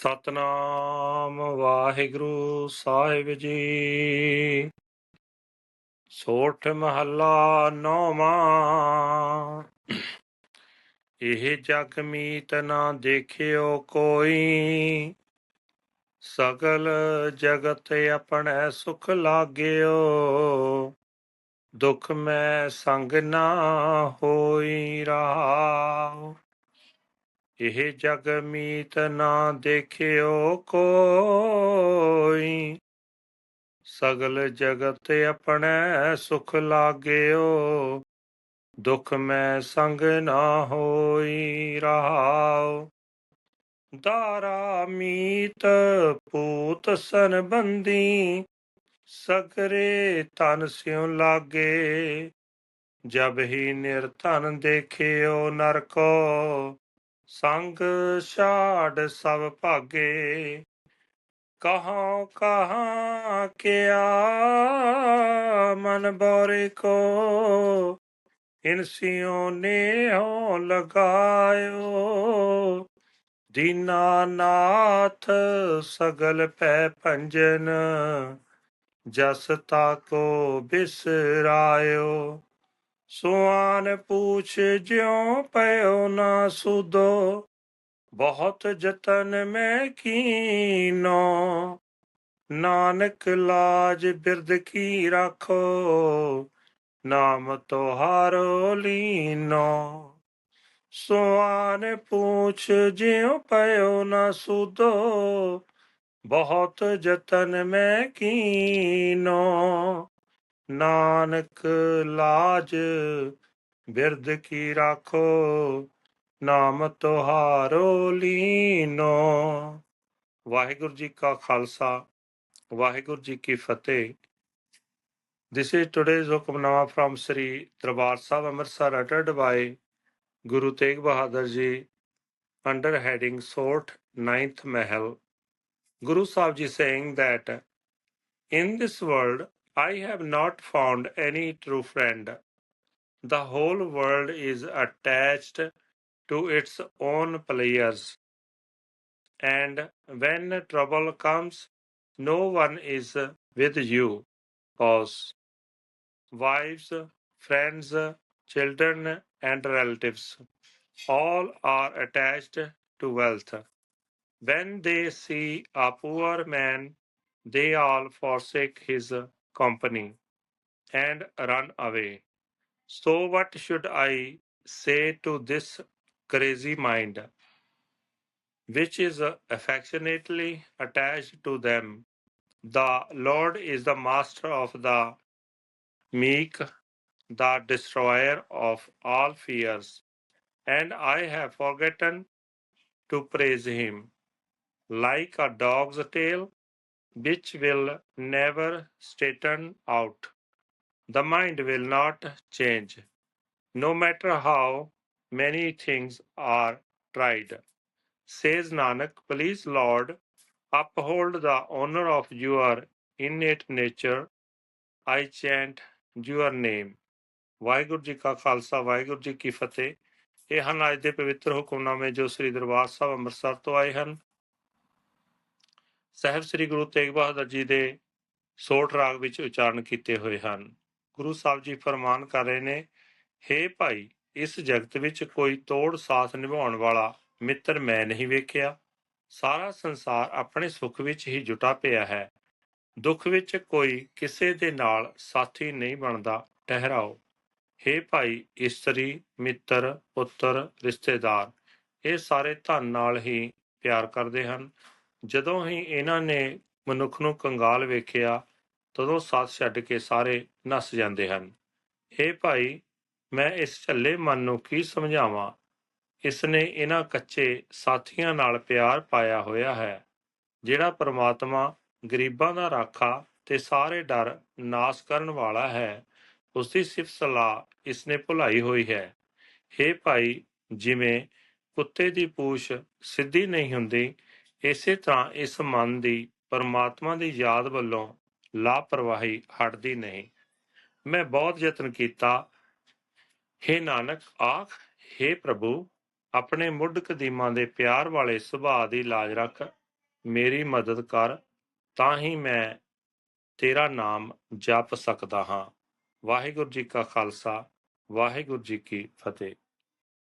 ਸਤਨਾਮ ਵਾਹਿਗੁਰੂ ਸਾਹਿਬ ਜੀ। ਸੋਠ ਮਹੱਲਾ ਨੌਵਾਂ। ਇਹ ਜਗ ਮੀਤ ਨਾ ਦੇਖਿਓ ਕੋਈ। ਸਗਲ ਜਗਤ ਆਪਣੇ ਸੁਖ ਲਾਗਿਓ। ਦੁਖ ਮੈਂ ਸੰਗ ਨਾ ਹੋਈ ਰਾ ਇਹ ਜਗ ਮੀਤ ਨਾ ਦੇਖਿਓ ਕੋਈ। ਸਗਲ ਜਗਤ ਆਪਣੇ ਸੁਖ ਲਾਗਿਓ, ਦੁਖ ਮੈਂ ਸੰਗ ਨਾ ਹੋਈ ਰਹਾਉ। ਦਾਰਾ ਮੀਤ ਪੂਤ ਸੰਬੰਦੀ ਸਗਰੇ ਤਨ ਸਿਉ ਲਾਗੇ। ਜਬ ਹੀ ਨਿਰਧਨ ਦੇਖਿਓ ਨਰਕੋ ਸੰਗ ਛਾੜ ਸਭ ਭਾਗੇ। ਕਹਾਂ ਕਹਾਂ ਕਿਆ ਮਨ ਬੋਰੇ ਕੋ। ਇਨਸਿਓ ਨੇ ਹੋ ਲਗਾਇਓ। ਦੀਨਾਨਾਥ ਸਗਲ ਪੈ ਭੰਜਨ। ਜਸ ਤਾ ਕੋ ਬਿਸਰਾਇਓ। ਸੁਆਨ ਪੂਛ ਜਿਉ ਪਇਓ ਨਾ ਸੁਦੋ, ਬਹੁਤ ਜਤਨ ਮੈਂ ਕੀਨੋ। ਨਾਨਕ ਲਾਜ ਬਿਰਦ ਕੀ ਰੱਖੋ, ਨਾਮ ਤੁਹਾਰੋ ਲੀਨੋ। ਸੁਆਨ ਪੂਛ ਜਿਉ ਪਇਓ ਨਾ ਸੁਦੋ, ਬਹੁਤ ਜਤਨ ਮੈਂ ਕੀਨੋ। ਨਾਨਕ ਲਾਜ ਬਿਰਦ ਕੀ ਰਾਖੋ ਨਾਮ ਤੁਹਾਰੋ ਲੀਨੋ ਵਾਹਿਗੁਰੂ ਜੀ ਕਾ ਖਾਲਸਾ ਵਾਹਿਗੁਰੂ ਜੀ ਕੀ ਫਤਿਹ This is today's hukamnama from Sri Darbar Sahib Amritsar uttered by Guru Tegh Bahadur Ji under heading Sort Ninth Mahal. Guru Sahib Ji saying that in this world I have not found any true friend. The whole world is attached to its own players, and when trouble comes, no one is with you. Pause. Wives, friends, children, and relatives all are attached to wealth. When they see a poor man, they all forsake his company and run away. So, what should I say to this crazy mind, which is affectionately attached to them? The Lord is the master of the meek, the destroyer of all fears, and I have forgotten to praise him. Like a dog's tail, which will never straighten out, the mind will not change, no matter how many things are tried. Says Nanak, please, Lord, uphold the honor of your innate nature. I chant your name. Waheguru ji ਕਾ ਖਾਲਸਾ ਵਾਹਿਗੁਰੂ ਜੀ ਕੀ ਫਤਿਹ ਇਹ ਹਨ ਅੱਜ ਦੇ ਪਵਿੱਤਰ ਹੁਕਮਨਾਮੇ ਜੋ ਸ੍ਰੀ ਦਰਬਾਰ ਸਾਹਿਬ ਅੰਮ੍ਰਿਤਸਰ ਤੋਂ ਆਏ ਹਨ ਸਾਹਿਬ ਸ੍ਰੀ ਗੁਰੂ ਤੇਗ ਬਹਾਦਰ ਜੀ ਦੇ ਸੋਠ ਰਾਗ ਵਿੱਚ ਉਚਾਰਨ ਕੀਤੇ ਹੋਏ ਹਨ। ਗੁਰੂ ਸਾਹਿਬ ਜੀ ਫਰਮਾਨ ਕਰ ਰਹੇ ਨੇ, ਹੇ ਭਾਈ, ਇਸ ਜਗਤ ਵਿੱਚ ਕੋਈ ਤੋੜ ਸਾਥ ਨਿਭਾਉਣ ਵਾਲਾ ਮਿੱਤਰ ਮੈਂ ਨਹੀਂ ਵੇਖਿਆ। ਸਾਰਾ ਸੰਸਾਰ ਆਪਣੇ ਸੁੱਖ ਵਿੱਚ ਹੀ ਜੁਟਾ ਪਿਆ ਹੈ। ਦੁੱਖ ਵਿੱਚ ਕੋਈ ਕਿਸੇ ਦੇ ਨਾਲ ਸਾਥੀ ਨਹੀਂ ਬਣਦਾ ਟਹਿਰਾਓ ਹੇ ਭਾਈ, ਇਸਤਰੀ, ਮਿੱਤਰ, ਪੁੱਤਰ, ਰਿਸ਼ਤੇਦਾਰ, ਇਹ ਸਾਰੇ ਧਨ ਨਾਲ ਹੀ ਪਿਆਰ ਕਰਦੇ ਹਨ। ਜਦੋਂ ਹੀ ਇਹਨਾਂ ਨੇ ਮਨੁੱਖ ਨੂੰ ਕੰਗਾਲ ਵੇਖਿਆ, ਤਦੋਂ ਸਾਥ ਛੱਡ ਕੇ ਸਾਰੇ ਨੱਸ ਜਾਂਦੇ ਹਨ। ਹੇ ਭਾਈ, ਮੈਂ ਇਸ ਝੱਲੇ ਮਨ ਨੂੰ ਕੀ ਸਮਝਾਵਾਂ? ਇਸ ਨੇ ਇਹਨਾਂ ਕੱਚੇ ਸਾਥੀਆਂ ਨਾਲ ਪਿਆਰ ਪਾਇਆ ਹੋਇਆ ਹੈ, ਜਿਹੜਾ ਪ੍ਰਮਾਤਮਾ ਗਰੀਬਾਂ ਦਾ ਰਾਖਾ ਤੇ ਸਾਰੇ ਡਰ ਨਾਸ ਕਰਨ ਵਾਲਾ ਹੈ। ਉਸ ਦੀ ਸਿਫਤ ਸਲਾਹ ਇਸ ਨੇ ਭੁਲਾਈ ਹੋਈ ਹੈ। ਹੇ ਭਾਈ, ਜਿਵੇਂ ਕੁੱਤੇ ਦੀ ਪੂਛ ਸਿੱਧੀ ਨਹੀਂ ਹੁੰਦੀ ਇਸੇ ਤਰ੍ਹਾਂ ਇਸ ਮਨ ਦੀ ਪਰਮਾਤਮਾ ਦੀ ਯਾਦ ਵੱਲੋਂ ਲਾਪਰਵਾਹੀ ਹਟਦੀ ਨਹੀਂ। ਮੈਂ ਬਹੁਤ ਯਤਨ ਕੀਤਾ। ਹੇ ਨਾਨਕ, ਆਖ, ਹੇ ਪ੍ਰਭੂ, ਆਪਣੇ ਮੁੱਢ ਕਦੀਮਾਂ ਦੇ ਪਿਆਰ ਵਾਲੇ ਸੁਭਾਅ ਦੀ ਲਾਜ ਰੱਖ, ਮੇਰੀ ਮਦਦ ਕਰ, ਤਾਂ ਹੀ ਮੈਂ ਤੇਰਾ ਨਾਮ ਜਪ ਸਕਦਾ ਹਾਂ। ਵਾਹਿਗੁਰੂ ਜੀ ਕਾ ਖਾਲਸਾ, ਵਾਹਿਗੁਰੂ ਜੀ ਕੀ ਫਤਿਹ।